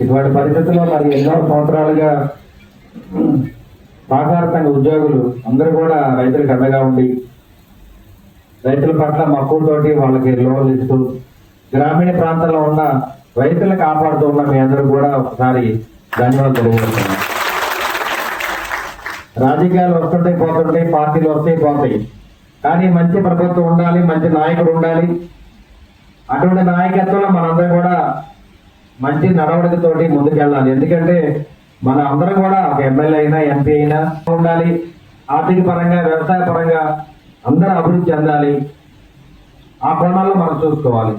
ఇటువంటి పరిస్థితుల్లో మరి ఎన్నో సంవత్సరాలుగా సహకార సంఘ ఉద్యోగులు అందరూ కూడా రైతులకు అండగా ఉండి రైతుల పట్ల మక్కువతోటి వాళ్ళకి లోన్లు ఇస్తూ గ్రామీణ ప్రాంతాల్లో ఉన్న రైతులను కాపాడుతూ ఉన్న మీ అందరూ కూడా ఒకసారి ధన్యవాదాలు తెలియజేస్తున్నాం రాజకీయాలు వస్తుంటాయి పోతుంటాయి పార్టీలు వస్తాయి పోతాయి. కానీ మంచి ప్రభుత్వం ఉండాలి మంచి నాయకుడు ఉండాలి. అటువంటి నాయకత్వంలో మనందరం కూడా మంచి నడవడికతోటి ముందుకెళ్ళాలి. ఎందుకంటే మన అందరం కూడా ఒక ఎమ్మెల్యే అయినా ఎంపీ అయినా ఉండాలి. ఆర్థిక పరంగా వ్యవసాయ పరంగా అందరూ అభివృద్ధి చెందాలి. ఆ కోణాల్లో మనం చూసుకోవాలి.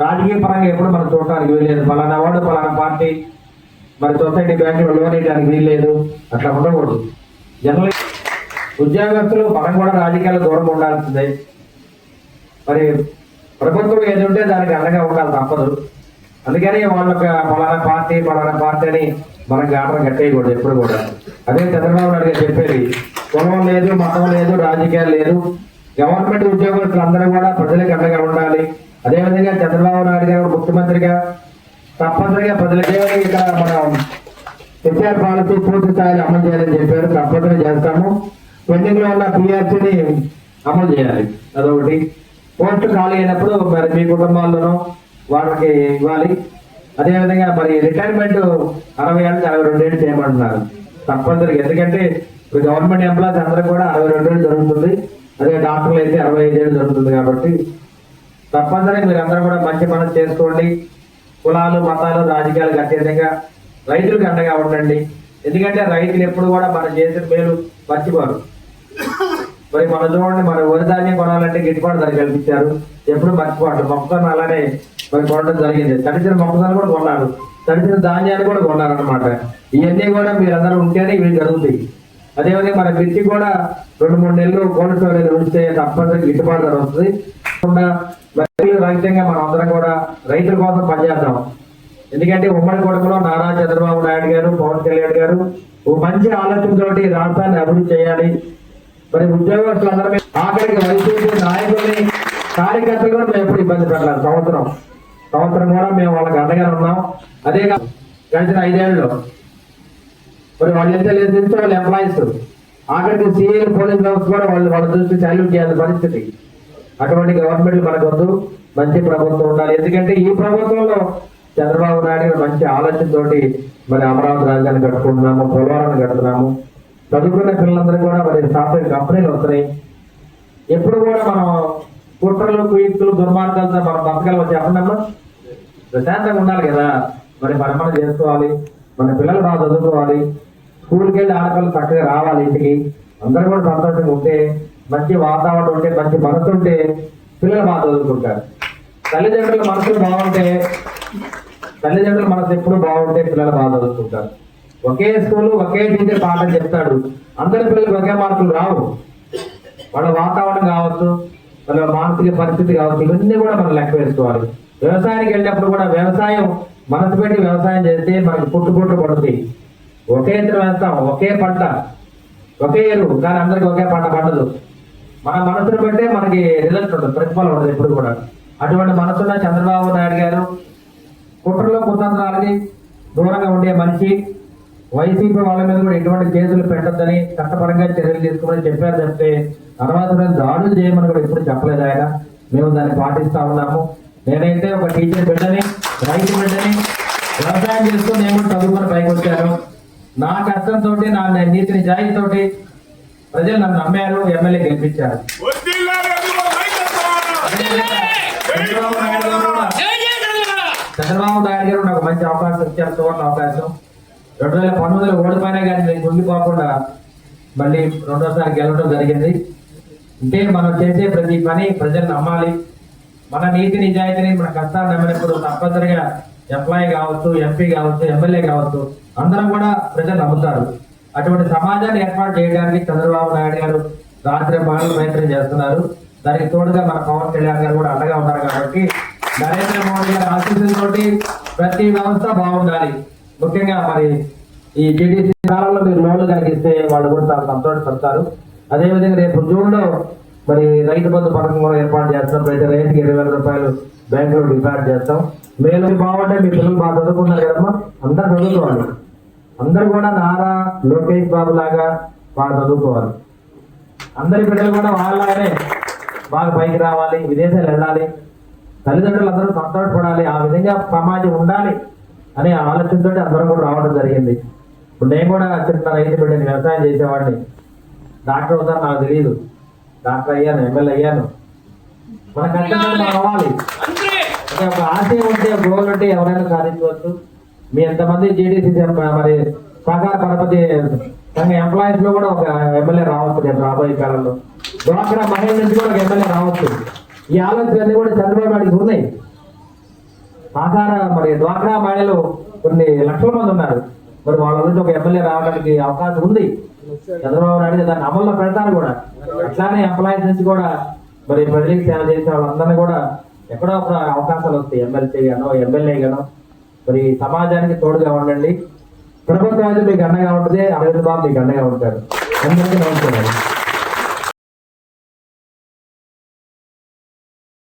రాజకీయ పరంగా ఎప్పుడు మనం చూడటానికి వీల్లేదు. పలానా వాడు పలానా పార్టీ. మరి సొసైటీ బ్యాంకులు వెళ్ళవనేయడానికి వీల్లేదు. అట్లా ఉండకూడదు. జనరల్ ఉద్యోగస్తులు మనం కూడా రాజకీయాల దూరం ఉండాల్సిందే. మరి ప్రభుత్వం ఏది ఉంటే దానికి అండగా ఉండాలి తప్పదు. అందుకని వాళ్ళకి పలానా పార్టీ పలానా పార్టీ అని మనకి ఆటలు కట్టేయకూడదు ఎప్పుడు కూడా. అదే చంద్రబాబు నాయుడు గారు చెప్పేది కులం లేదు మతం లేదు రాజకీయాలు లేదు. గవర్నమెంట్ ఉద్యోగులు అందరూ కూడా ప్రజలకు అండగా ఉండాలి. అదేవిధంగా చంద్రబాబు నాయుడు గారు ముఖ్యమంత్రిగా తప్పనిసరిగా ప్రజలకే ఇక్కడ మనం హెచ్ఆర్ పాలసీ పూర్తి స్థాయిలో అమలు చేయాలని చెప్పారు. తప్పనిసరిగా చేస్తాము. పెండింగ్లో ఉన్న పిఆర్సీని అమలు చేయాలి. అదొకటి. పోస్ట్ ఖాళీ అయినప్పుడు మరి మీ కుటుంబాల్లోనూ వాళ్ళకి ఇవ్వాలి. అదేవిధంగా మరి రిటైర్మెంట్ అరవై ఏళ్ళు అరవై రెండు ఏళ్ళు చేయమంటున్నారు. తప్పనిసరిగా. ఎందుకంటే గవర్నమెంట్ ఎంప్లాయీస్ అందరూ కూడా అరవై రెండు ఏళ్ళు జరుగుతుంది. అదే డాక్టర్లు అయితే అరవై ఐదు ఏళ్ళు జరుగుతుంది కాబట్టి తప్పనిసరిగా మీరందరూ కూడా మంచి పనులు చేసుకోండి. కులాలు మతాలు రాజకీయాలకు అత్యధికంగా రైతులకు అండగా ఉండండి. ఎందుకంటే రైతులు ఎప్పుడు కూడా మన చేసిన మేలు మర్చిపోరు. మరి మన చూడండి మన వరి ధాన్యం కొనాలంటే గిట్టుబాటు ధర కల్పించారు. ఎప్పుడు మర్చిపోవట్లేదు మొక్కను అలానే మరి కొనడం జరిగింది. తడిచిన మొక్కజొన్న కూడా కొన్నాడు తడిచిన ధాన్యాన్ని కూడా కొన్నారు అనమాట ఇవన్నీ కూడా మీరందరూ ఉంటేనే ఇవి జరుగుతాయి. అదేవిధంగా మన మిర్చి కూడా రెండు మూడు నెలలు కోల్డ్ స్టోరేజ్ ఉంచితే గిట్టుబాటు ధర వస్తుంది. కాకుండా రైతులు రహితంగా మనం అందరం కూడా రైతుల కోసం పనిచేద్దాం. ఎందుకంటే ఉమ్మడి కొడుకులో నారా చంద్రబాబు నాయుడు గారు పవన్ కళ్యాణ్ గారు ఓ మంచి ఆలోచనతోటి రాష్ట్రాన్ని అభివృద్ధి చేయాలి. మరి ఉద్యోగస్తులందరూ ఆఖరికి వైసీపీ నాయకుల్ని కార్యకర్తలు కూడా మేము ఎప్పుడు ఇబ్బంది పెట్టలేదు సంవత్సరం. సంవత్సరం కూడా మేము వాళ్ళకి అండగా ఉన్నాం. అదే కాదు గడిచిన ఐదేళ్ళు. మరి వాళ్ళు ఎంత లేదు తెలిస్తే వాళ్ళు ఎంప్లాయీస్ ఆఖరికి సీఎల్ పోలీస్ వ్యవస్థ కూడా వాళ్ళు వాళ్ళ దృష్టి సాల్యూట్ చేయాల్సిన పరిస్థితి. అటువంటి గవర్నమెంట్ మనకొద్దు. వద్దు మంచి ప్రభుత్వం ఉండాలి. ఎందుకంటే ఈ ప్రభుత్వంలో చంద్రబాబు నాయుడు మంచి ఆలోచనతోటి మరి అమరావతి రాజధాని కట్టుకుంటున్నాము పోలవరం కడుతున్నాము చదువుకున్న పిల్లలందరూ కూడా మరి సాఫ్ట్వేర్ కంపెనీలు వస్తున్నాయి. ఎప్పుడు కూడా కుట్రలు కుయుక్తులు దుర్మార్గాలతో మనం బతకాలి చెప్పండి అమ్మా ప్రశాంతంగా ఉండాలి కదా. మరి మన మనం చేసుకోవాలి. మన పిల్లలు బాగా చదువుకోవాలి. స్కూల్కి వెళ్ళి ఆడపిల్లలు చక్కగా రావాలి ఇంటికి. అందరూ కూడా సంతోషంగా ఉంటే మంచి వాతావరణం ఉంటే మంచి మనసు ఉంటే పిల్లలు బాగా చదువుకుంటారు. తల్లిదండ్రుల మనసులు బాగుంటే తల్లిదండ్రుల మనసు ఎప్పుడు బాగుంటే పిల్లలు బాగా చదువుకుంటారు. ఒకే స్కూల్ ఒకే టీచర్ పాఠం చెప్తాడు. అందరి పిల్లలకు ఒకే మార్కులు రావు. వాళ్ళ వాతావరణం కావచ్చు మన మానసిక పరిస్థితి కావచ్చు ఇవన్నీ కూడా మనం లెక్క వేసుకోవాలి. వ్యవసాయానికి వెళ్ళినప్పుడు కూడా వ్యవసాయం మనసు పెట్టి వ్యవసాయం చేస్తే మనకు పుట్టు పుట్టు పడుతుంది ఒకే ఇతర వేస్తాం ఒకే పంట ఒకే ఎరువు కానీ అందరికి ఒకే పంట పండదు. మన మనసును బట్టే మనకి రిజల్ట్ ఉంటుంది ప్రతిఫలం ఉండదు ఎప్పుడు కూడా. అటువంటి మనసున్న చంద్రబాబు నాయుడు గారు కుట్రలో కుతంత్రాలకి దూరంగా ఉండే మనిషి వైసీపీ వాళ్ళ మీద కూడా ఎటువంటి కేసులు పెట్టొద్దని చట్టపరంగా చర్యలు తీసుకోమని చెప్పారు తర్వాత అనవసరమైన దాడులు చేయమని కూడా ఎప్పుడు చెప్పలేదు ఆయన. మేము దాన్ని పాటిస్తా ఉన్నాము. నేనైతే ఒక టీచర్ బిడ్డని రైతు బిడ్డని వ్యవసాయం చేస్తూ నేను కూడా చదువుకొని పైకి వచ్చాను. నా కష్టంతో నా నీతి నిజాయితీతోటి ప్రజలు నన్ను నమ్మారు ఎమ్మెల్యే గెలిపించారు. చంద్రబాబు నాయుడు గారు నాకు మంచి అవకాశం ఇచ్చారు చూడండి అవకాశం. రెండు వేల పంతొమ్మిదిలో ఓడిపోయినా కానీ నేను గుండిపోకుండా మళ్ళీ రెండోసారి గెలవడం జరిగింది. అంటే మనం చేసే ప్రతి పని ప్రజలు నమ్మాలి? మన నీతి నిజాయితీని మన కష్టాన్ని నమ్మినప్పుడు తప్పనిసరిగా ఎంప్లాయీ కావచ్చు ఎంపీ కావచ్చు ఎమ్మెల్యే కావచ్చు అందరం కూడా ప్రజలు నమ్ముతారు. అటువంటి సమాజాన్ని ఏర్పాటు చేయడానికి చంద్రబాబు నాయుడు గారు రాత్రి పనులు ప్రయత్నం చేస్తున్నారు. దానికి తోడుగా మన పవన్ కళ్యాణ్ గారు కూడా అండగా ఉన్నారు కాబట్టి నరేంద్ర మోడీ గారి ఆశీస్సులతోటి ప్రతి వ్యవస్థ బాగుండాలి. ముఖ్యంగా మరి ఈ జీడీసీ కాలంలో మీరు లోన్లు కలిగిస్తే వాళ్ళు కూడా చాలా సంతోషపడతారు. అదేవిధంగా రేపు జూన్లో మరి రైతు బంధు పథకం కూడా ఏర్పాటు చేస్తాం. ప్రతి రైతుకి ఇరవై వేల రూపాయలు బ్యాంకులో డిపాజిట్ చేస్తాం. మేము బాగుంటే మీ పిల్లలు బాగా చదువుకున్నారు కదమ్మా. అందరు చదువుకోవాలి. అందరు కూడా నారా లోకేష్ బాబు లాగా బాగా చదువుకోవాలి. అందరి బిడ్డలు కూడా వాళ్ళలాగానే బాగా పైకి రావాలి విదేశాలు వెళ్ళాలి. తల్లిదండ్రులు అందరూ సంతోషపడాలి. ఆ విధంగా సమాజం ఉండాలి అనే ఆలోచనతో అందరం కూడా రావడం జరిగింది. ఇప్పుడు నేను కూడా చిన్న రైతు బిడ్డని వ్యవసాయం చేసేవాడిని. డాక్టర్ అవుతాను నాకు తెలియదు డాక్టర్ అయ్యాను ఎమ్మెల్యే అయ్యాను. మన కష్టంగా మనం అవ్వాలి. అంటే ఒక ఆశయం ఉంటే గోల్ ఉంటే ఎవరైనా సాధించవచ్చు. మీ ఎంతమంది జేడీసీ మరి సహకార పరపతి సంఘ ఎంప్లాయీస్లో కూడా ఒక ఎమ్మెల్యే రావచ్చు రేపు రాబోయే కాలంలో. డ్వాక్రా మహిళ నుంచి కూడా ఒక ఎమ్మెల్యే రావచ్చు. ఈ ఆలోచనలన్నీ కూడా చంద్రబాబు నాయుడుకి ఉన్నాయి. సహకార మరి డ్వాక్రా మహిళలు కొన్ని లక్షల మంది ఉన్నారు. మరి వాళ్ళ నుంచి ఒక ఎమ్మెల్యే రావడానికి అవకాశం ఉంది. చంద్రబాబు నాయుడు దాన్ని అమల్లో పెడతారు కూడా. అట్లానే ఎంప్లాయీస్ నుంచి కూడా మరి ప్రజలకు సేవ చేసే వాళ్ళందరినీ కూడా ఎక్కడో ఒక అవకాశాలు వస్తాయి. ఎమ్మెల్సీ గానో ఎమ్మెల్యే గానో. మరి సమాజానికి తోడుగా ఉండండి. ప్రభుత్వం అయితే మీకు అండగా ఉంటుంది. అరవింద్ బాబు మీకు అండగా ఉంటారు. అందరికీ నమస్కారం.